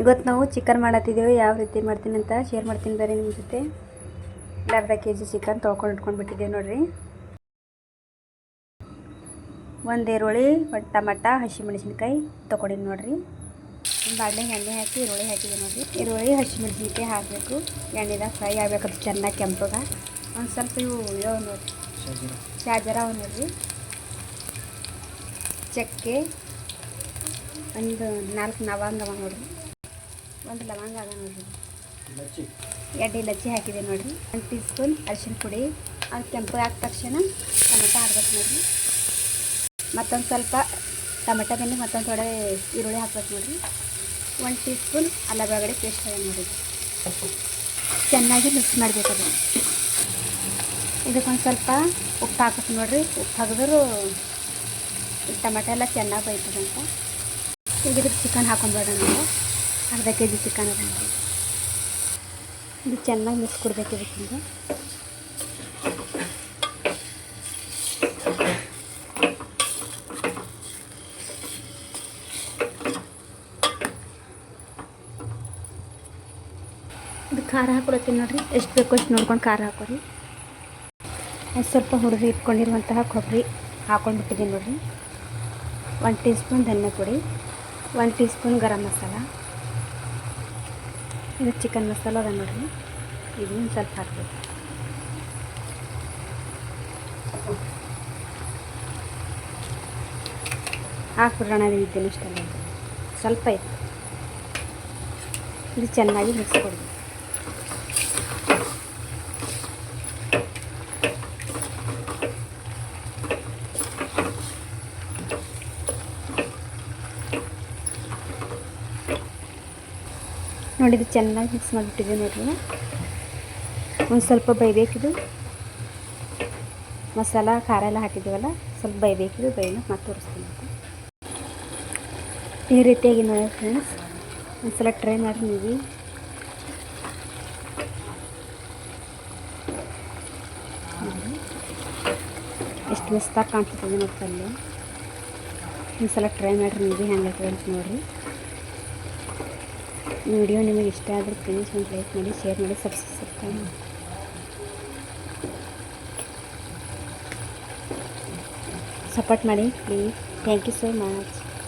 ಇವತ್ತು ನಾವು ಚಿಕನ್ ಮಾಡತ್ತಿದ್ದೇವೆ. ಯಾವ ರೀತಿ ಮಾಡ್ತೀನಿ ಅಂತ ಶೇರ್ ಮಾಡ್ತೀನಿ ಬೇರೆ ನಿಮ್ಮ ಜೊತೆ. ಅರ್ಧ ಕೆ ಜಿ ಚಿಕನ್ ತೊಗೊಂಡು ಇಟ್ಕೊಂಡು ಬಿಟ್ಟಿದ್ದೇವೆ ನೋಡಿರಿ. ಒಂದು ಈರುಳ್ಳಿ ಒಂದು ಟಮಟ ಹಸಿಮೆಣಸಿನ್ಕಾಯಿ ತೊಗೊಂಡಿನಿ ನೋಡಿರಿ. ಬಾಡ್ಲಿಗೆ ಎಣ್ಣೆ ಹಾಕಿ ಈರುಳ್ಳಿ ಹಾಕಿದೆ ನೋಡಿರಿ. ಈರುಳ್ಳಿ ಹಸಿಮೆಣಸಿನ್ಕಾಯಿ ಹಾಕಬೇಕು. ಎಣ್ಣೆದಾಗ ಫ್ರೈ ಆಗಬೇಕು ಚೆನ್ನಾಗಿ ಕೆಂಪಗ. ಒಂದು ಸ್ವಲ್ಪ ಇವು ಇವು ನೋಡಿರಿ. ಚಾರ್ಜರ ಅವು ನೋಡಿರಿ. ಚಕ್ಕೆ ಒಂದು ನಾಲ್ಕು ನೋಡಿರಿ ನೋಡ್ರಿ. ಒಂದು ಲವಂಗ ಅದ ನೋಡ್ರಿ. ಎಡ್ಡೆ ಲಚ್ಚಿ ಹಾಕಿದೆ ನೋಡ್ರಿ. ಒಂದು ಟೀ ಸ್ಪೂನ್ ಅರಿಶಿನ ಪುಡಿ ಅದು ಕೆಂಪು ಹಾಕಿದ ತಕ್ಷಣ ಟೊಮೆಟೊ ಹಾಕ್ಬೇಕು ನೋಡ್ರಿ. ಮತ್ತೊಂದು ಸ್ವಲ್ಪ ಟೊಮೆಟೊ ಬೆಂದು ಮತ್ತೊಂದು ಥೋಡೆ ಈರುಳ್ಳಿ ಹಾಕ್ಬೇಕು ನೋಡ್ರಿ. ಒಂದು ಟೀ ಸ್ಪೂನ್ ಅಲ್ಲ ಬೆಳಗಡೆ ಪೇಸ್ಟ್ ಅದ ನೋಡ್ರಿ. ಚೆನ್ನಾಗಿ ಮಿಕ್ಸ್ ಮಾಡಬೇಕು ಅದು. ಇದಕ್ಕೊಂದು ಸ್ವಲ್ಪ ಉಪ್ಪು ಹಾಕಬೇಕು ನೋಡ್ರಿ. ಉಪ್ಪು ಹಾಕಿದ್ರು ಟೊಮೆಟೊ ಎಲ್ಲ ಚೆನ್ನಾಗಿ ಬೈತದಂತ ಇದಕ್ಕೆ ಚಿಕನ್ ಹಾಕೊಂಡ್ಬೇಡ ನಾವು. ಅರ್ಧ ಕೆ ಜಿ ಚಿಕನ್ ಅದ. ಇದು ಚೆನ್ನಾಗಿ ಮಿಕ್ಸ್ ಕೊಡಬೇಕು ಇದಕ್ಕಿಂತ. ಇದು ಖಾರ ಹಾಕೊಳತ್ತೀನಿ ನೋಡಿರಿ. ಎಷ್ಟು ಬೇಕು ಅಷ್ಟು ನೋಡ್ಕೊಂಡು ಖಾರ ಹಾಕೋರಿ. ಸ್ವಲ್ಪ ಹುರಿದು ಇಟ್ಕೊಂಡಿರುವಂತಹ ಕೊಬ್ಬರಿ ಹಾಕೊಂಡ್ಬಿಟ್ಟಿದ್ದೀನಿ ನೋಡಿರಿ. ಒಂದು ಟೀ ಸ್ಪೂನ್ ಧನ್ಯ ಪುಡಿ, ಒಂದು ಟೀ ಸ್ಪೂನ್ ಗರಂ ಮಸಾಲ ಇದು ಚಿಕನ್ ಮಸಾಲ ಅದ ನೋಡ್ರಿ. ಇದನ್ನು ಸ್ವಲ್ಪ ಹಾಕ್ಬೇಕು. ಹಾಕ್ಬಿಡ್ರೋಣ ಇದ್ದೇನೆ ಇಷ್ಟೆಲ್ಲ. ಸ್ವಲ್ಪ ಇದು ಚೆನ್ನಾಗಿ ಮಿಕ್ಸ್ ಕೊಡಬೇಕು. ನೋಡಿ ಚೆನ್ನಾಗಿ ಮಿಕ್ಸ್ ಮಾಡಿಬಿಟ್ಟಿದೆ ನೋಡ್ರಿ ಒಂದು ಸ್ವಲ್ಪ ಬೈಬೇಕಿದು ಮಸಾಲ, ಖಾರ ಎಲ್ಲ ಹಾಕಿದ್ದೀವಲ್ಲ, ಸ್ವಲ್ಪ ಬೈಬೇಕಿದು ಬೈನ ಮತ್ತೆ ತೋರಿಸ್ತೀನಿ ಈ ರೀತಿಯಾಗಿ ನೋಡಿ ಫ್ರೆಂಡ್ಸ್ ಒಂದ್ಸಲ ಟ್ರೈ ಮಾಡಿ ನೀವು. ಎಷ್ಟು ಮಸ್ತಾಗಿ ಕಾಣ್ತಿದ್ದೀವಿ ನೋಡಿ ಪಲ್ಯ ಒಂದ್ಸಲ ಟ್ರೈ ಮಾಡಿರಿ ನೀವು ಹೆಂಗಾಗ್ತದೆ ಅಂತ ನೋಡಿರಿ. ವಿಡಿಯೋ ನಿಮಗೆ ಇಷ್ಟ ಆದರೆ ಪ್ಲೀಸ್ ಒಂದು ಲೈಕ್ ಮಾಡಿ ಶೇರ್ ಮಾಡಿ ಸಬ್ಸ್ಕ್ರೈಬ್ ಮಾಡಿ. ಸಪೋರ್ಟ್ ಮಾಡಿ please thank you so much